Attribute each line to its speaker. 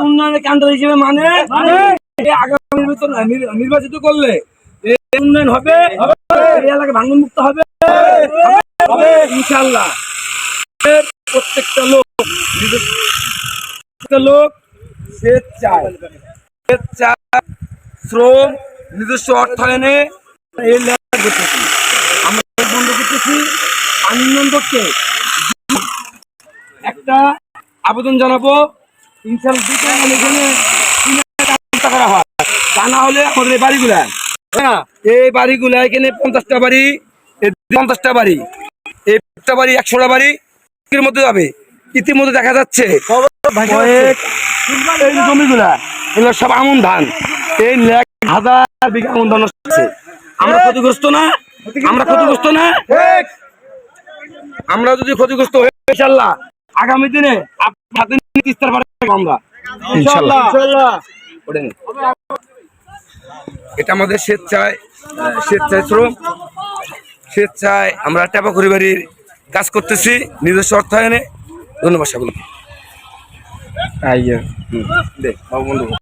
Speaker 1: উন্নয়নের কেন্দ্র হিসেবে মানে আগামী নির্বাচিত করলে উন্নয়ন হবে এলাকা ভাঙন মুক্ত হবে ইনশাল্লাহ প্রত্যেকটা লোক লোক শ্রম নিজস্ব অর্থায়নে লেখা আমরা বন্ধ করতেছি। আনন্দকে। একটা আবেদন জানাব। করা হয়। তা না হলে আমাদের এই বাড়িগুলা হ্যাঁ এই বাড়িগুলা এখানে পঞ্চাশটা বাড়ি পঞ্চাশটা বাড়ি, এই একটা বাড়ি একশোটা বাড়ি মধ্যে যাবে। ইতিমধ্যে দেখা যাচ্ছে এগুলো সব আমন ধান। এই হাজার বিঘা আমন ধান আমরা ক্ষতিগ্রস্ত না, আমরা ক্ষতিগ্রস্ত না। আমরা যদি ক্ষতিগ্রস্ত হয়ে ইনশাল্লাহ আগামী দিনে তিস্তার আমরা। এটা আমাদের স্বেচ্ছায় স্বেচ্ছায় শ্রম স্বেচ্ছায় আমরা টেপা বাড়ির কাজ করতেছি নিজস্ব অর্থায়নে। ধন্যবাদ সকলকে।
Speaker 2: আইয়া।
Speaker 1: হুম, দে বাবু বন্ধু।